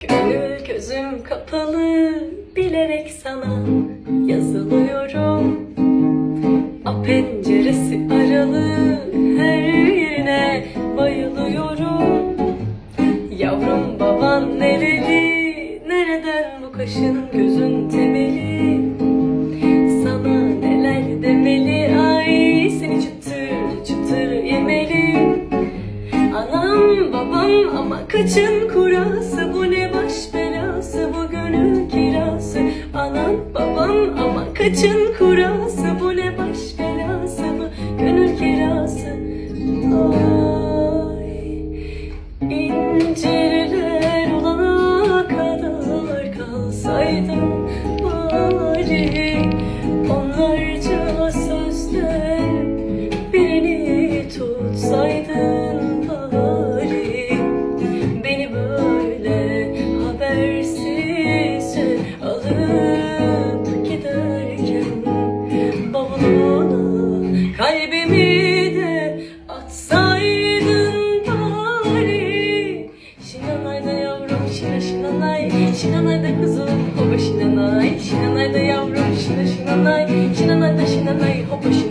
Gönül gözüm kapalı bilerek sana yazılıyorum. A penceresi aralı her yerine bayılıyorum. Yavrum baban nereli nereden bu kaşın gözün temeli? Sana neler demeli? Ay seni çıtır çıtır yemeli. Anam babam ama kaçın kurası Bu ne gönül kirası. Anam babam ama kaçın kurası. Bu ne baş belası bu gönül kirası. Ay İncirler olana kadar kalsaydım bari. Onlarca şinanay Şinanay da kızım hopa şinanay Şinanay da yavrum şina şinanay Şinanay da şinanay hopa şinanay